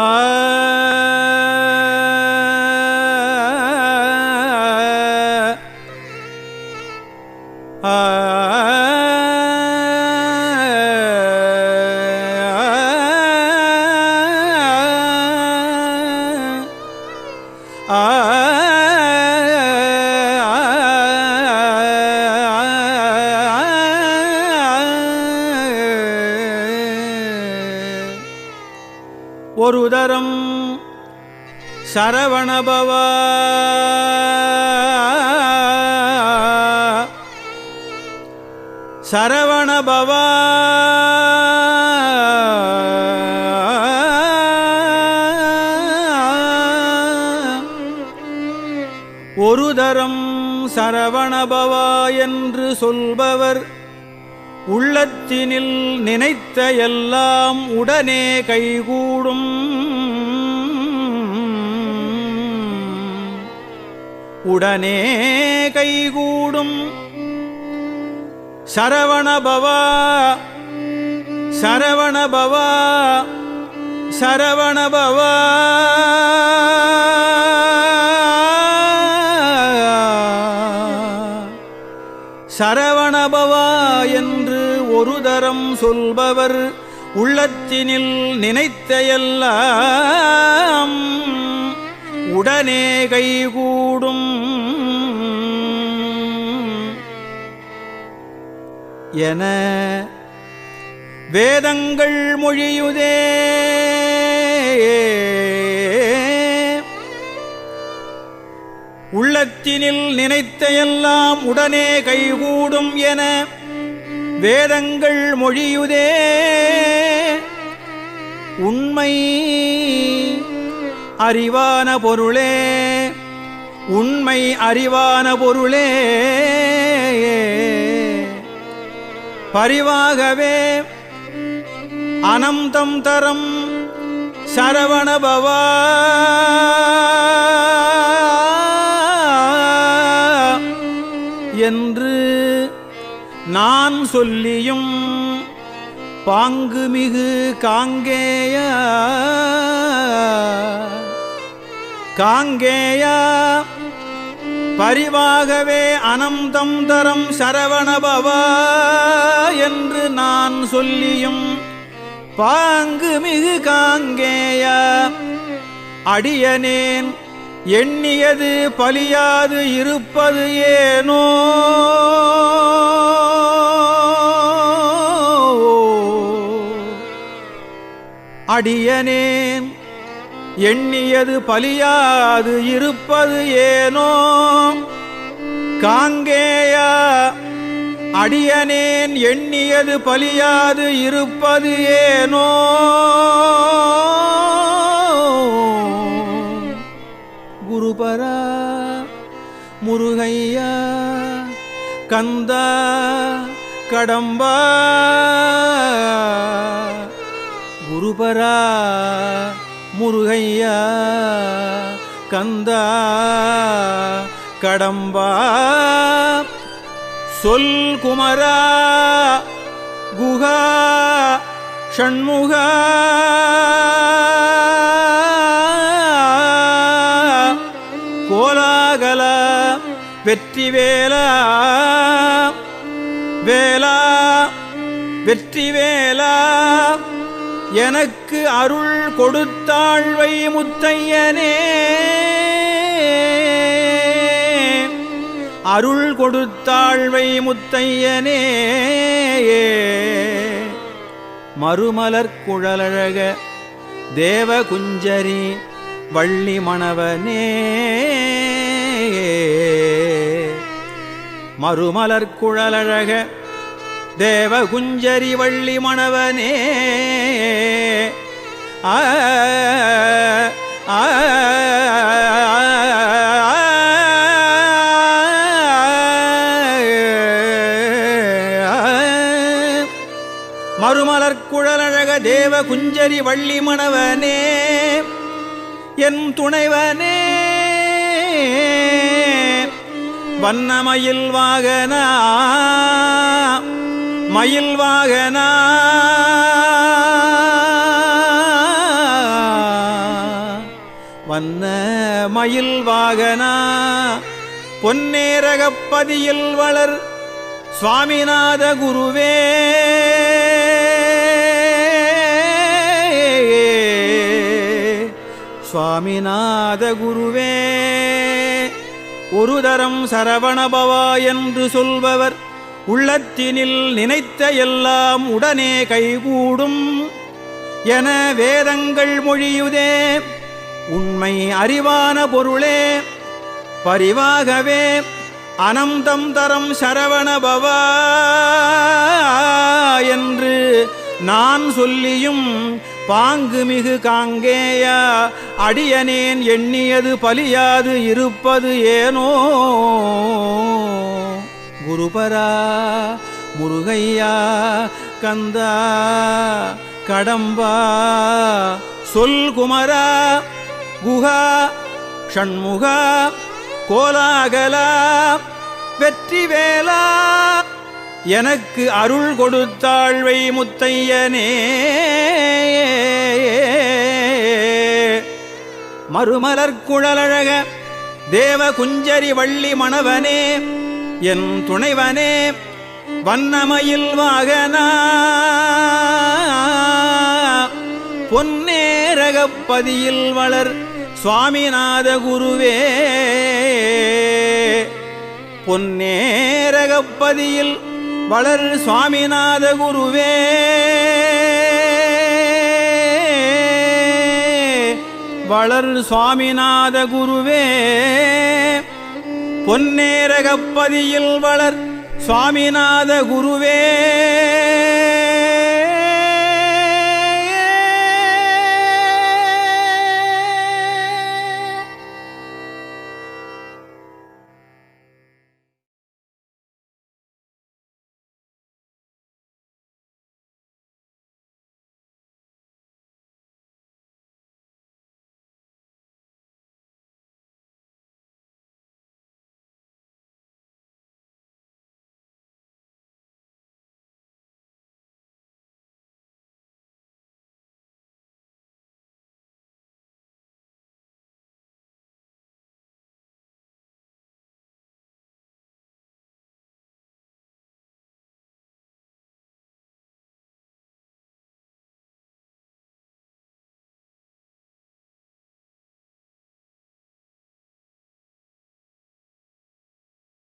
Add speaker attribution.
Speaker 1: Ah. ஒரு தரம் சரவணபவ. சரவணபவ. ஒரு தரம் சரவணபவா என்று சொல்பவர் உள்ளத்தினில் நினைத்த எல்லாம் உடனே கைகூடும். உடனே கைகூடும். சரவணபவா சரவணபவா சரவணபவா சரவணபவா என் ஒரு தரம் சொல்பவர் உள்ளத்தினில் நினைத்த எல்லாம் உடனே கைகூடும். என வேதங்கள் மொழியுதே. உள்ளத்தினில் நினைத்த எல்லாம் உடனே கைகூடும் என வேதங்கள் மொழியுதே. உண்மை அறிவான பொருளே. உண்மை அறிவான பொருளே. பரிவாகவே அனந்தம் தரம் சரவணபவா என்று நான் சொல்லியும் பாங்குமிகு காங்கேய. காங்கேயா பரிவாகவே அனந்தம் தரம் சரவணபவா என்று நான் சொல்லியும் பாங்கு மிகு காங்கேய. அடியனேன் எண்ணியது பலியாது இருப்பது ஏனோ? அடியனேன் எண்ணியது பலியாது இருப்பது ஏனோ? காங்கேயா அடியனேன் எண்ணியது பலியாது இருப்பது ஏனோ? குருபரா முருகையா கந்தா கடம்பா. குருபரா முருகையா கந்தா கடம்பா. சொல் குமரா குகா ஷண்முகா. கோலாகல வெற்றி வேலா வேலா வெற்றி வேலா எனக்கு அருள் கொடுத்தாழ்வை முத்தையனே. அருள் கொடுத்தாழ்வை முத்தையனே. மறுமலர் குழலழக தேவ குஞ்சரி வள்ளி மணவனே. மறுமலர் குழலழக தேவ குஞ்சரி வள்ளி மணவனே ஆ ஆ மறுமலர் குழலழக தேவ குஞ்சரி வள்ளி மணவனே என் துணைவனே வண்ணமயில் வாகனா மயில் வாகனா. வண்ணமயில் வாகனா. பொன்னேரகப்பதியில் வளர் சுவாமிநாத குருவே. சுவாமிநாத குருவே. ஒரு தரம் சரவணபவா என்று சொல்பவர் உள்ளத்தினில் நினைத்த எல்லாம் உடனே கைகூடும். என வேதங்கள் மொழியுதே உண்மை அறிவான பொருளே. பரிவாகவே அனந்தம் தரம் சரவணபவா என்று நான் சொல்லியும் பாங்கு மிகு காங்கேயா அடியனேன் எண்ணியது பலியாது இருப்பது ஏனோ? குருபரா முருகையா கந்தா கடம்பா சொல் குமரா குஹா ஷண்முகா கோலாகலா வெற்றிவேலா எனக்கு அருள் கொடுத்தாழ்வை முத்தையனே. மறுமலர் குழலழக தேவ குஞ்சரி வள்ளி மணவனே. என் துணைவனே வண்ணமயில் வாகனா. பொன்னேரகப்பதியில் வளர் சுவாமிநாத குருவே. பொன்னேரகப்பதியில் வளர் சுவாமிநாத குருவே. வளர் சுவாமிநாத குருவே. பொன்னேரகப்பதியில் வளர் சுவாமிநாத குருவே.